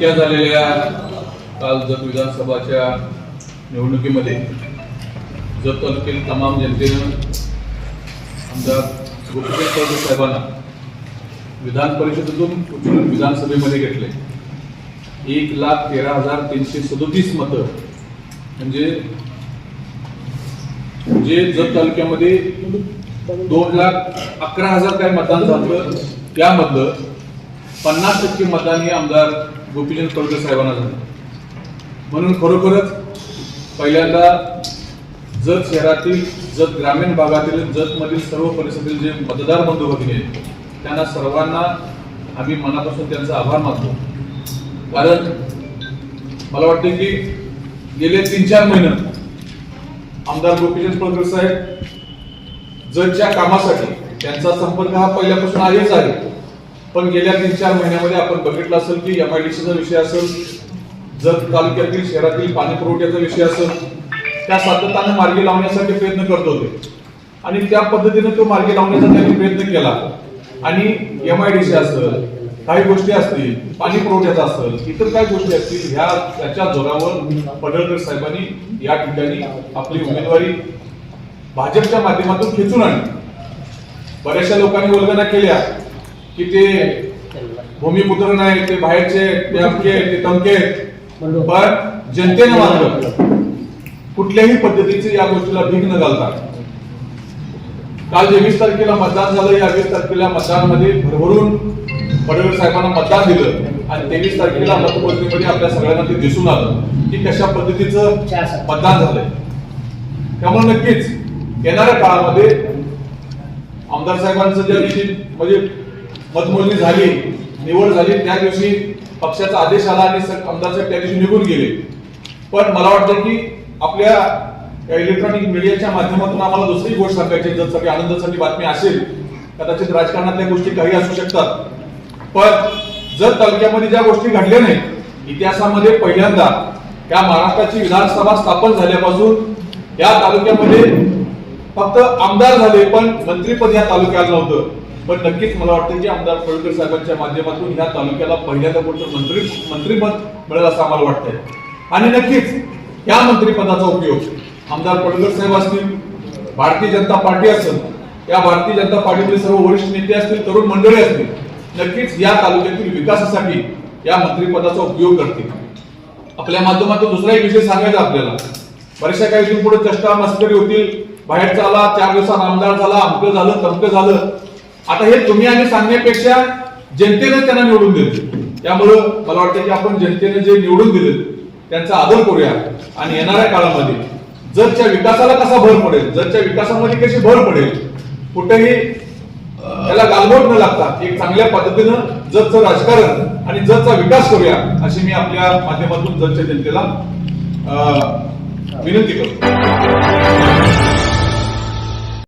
नुकत्या झालेल्या काल जत विधानसभाच्या निवडणुकीमध्ये जत तालुक्यातील तमाम जनतेनं आमदार गोपीचंद चौधरी साहेबांना विधान परिषदेतून उचलून विधानसभेमध्ये घेतले. एक लाख तेरा हजार तीनशे सदोतीस मतं. म्हणजे जे जत तालुक्यामध्ये दोन लाख अकरा हजार काय मतदान झालं त्यामधलं पन्नास टक्के मतदान हे आमदार गोपीचंद पडकर साहेबांना झालं. म्हणून खरोखरच पहिल्यांदा जत शहरातील जत ग्रामीण भागातील जतमधील सर्व परिसरातील जे मतदार बंधू भगिनी आहेत त्यांना सर्वांना आम्ही मनापासून त्यांचा आभार मानतो. कारण मला वाटते की गेले तीन चार महिने आमदार गोपीचंद पडकर साहेब जतच्या कामासाठी त्यांचा संपर्क हा पहिल्यापासून आहेच आहे. पण गेल्या तीन चार महिन्यामध्ये आपण बघितलं असेल की एम आय डी सीचा विषय असेल जत तालुक्यातील शहरातील पाणी पुरवठ्याचा विषय असेल त्या सातत्याने मार्गी लावण्यासाठी प्रयत्न करत होते. आणि त्या पद्धतीने तो मार्गी लावण्याचा त्यांनी प्रयत्न केला. आणि एम आय डी सी असेल काही गोष्टी असतील पाणी पुरवठ्याचा असेल इतर काही गोष्टी असतील ह्या त्याच्या जोरावर पडळकर साहेबांनी या ठिकाणी आपली उमेदवारी भाजपच्या माध्यमातून खेचून आणली. बऱ्याचशा लोकांनी वर्गना केल्या. की ते भूमिपुत्र नाही ते बाहेरचे ते अमके ते तमके पण जनतेनं मात्र कुठल्याही पद्धतीचे या गोष्टीला भीक न घालता. काल जे वीस तारखेला मतदान झालं या वीस तारखेला मतदानामध्ये भरभरून पडळकर साहेबांना मतदान दिलं. आणि तेवीस तारखेला मतमोजणीमध्ये आपल्या सगळ्यांना ते दिसून आलं की कशा पद्धतीचं मतदान झालंय. त्यामुळे नक्कीच येणाऱ्या काळामध्ये आमदार साहेबांचं ज्या दिवशी म्हणजे मतमोजणी झाली निवड झाली त्या दिवशी पक्षाचा आदेश आला आणि आमदार साहेब त्या दिवशी निघून गेले. पण मला वाटतं की आपल्या इलेक्ट्रॉनिक मीडियाच्या माध्यमातून आम्हाला दुसरी गोष्ट सांगायची जर सगळी आनंदासाठी बातमी असेल कदाचित राजकारणातल्या गोष्टी काही असू शकतात. पण जर तालुक्यामध्ये ज्या गोष्टी घडल्या नाहीत इतिहासामध्ये पहिल्यांदा या महाराष्ट्राची विधानसभा स्थापन झाल्यापासून या तालुक्यामध्ये फक्त आमदार झाले पण मंत्रीपद या तालुक्यात नव्हतं. पण नक्कीच मला वाटतं की आमदार फळकर साहेबांच्या माध्यमातून ह्या तालुक्याला पहिल्यांदा कुठं मंत्री मंत्रिपद मिळेल असं आम्हाला वाटतंय. आणि नक्कीच या मंत्रीपदाचा उपयोग आमदार पडळकर साहेब असतील भारतीय जनता पार्टी असेल या भारतीय जनता पार्टीतील सर्व वरिष्ठ नेते असतील तरुण मंडळी असतील नक्कीच या तालुक्यातील विकासासाठी या मंत्रिपदाचा उपयोग करतील. आपल्या माध्यमातून दुसराही विषय सांगायचा आपल्याला. बऱ्याचशा काही दिवस पुढे चष्टा मस्करी होतील बाहेरचा आला चार दिवसात आमदार झाला अमकं झालं तमकं झालं. आता हे तुम्ही आणि सांगण्यापेक्षा जनतेने त्यांना निवडून दिले. त्यामुळं मला वाटतं की आपण जनतेने जे निवडून दिले त्यांचा आदर करूया. आणि येणाऱ्या काळामध्ये जगच्या विकासाला कसा भर पडेल जगच्या विकासामध्ये कशी भर पडेल कुठेही त्याला गालबोट न लागता एक चांगल्या पद्धतीनं जगचं राजकारण आणि जगचा विकास करूया अशी मी आपल्या माध्यमातून जगच्या जनतेला अं, विनंती करतो.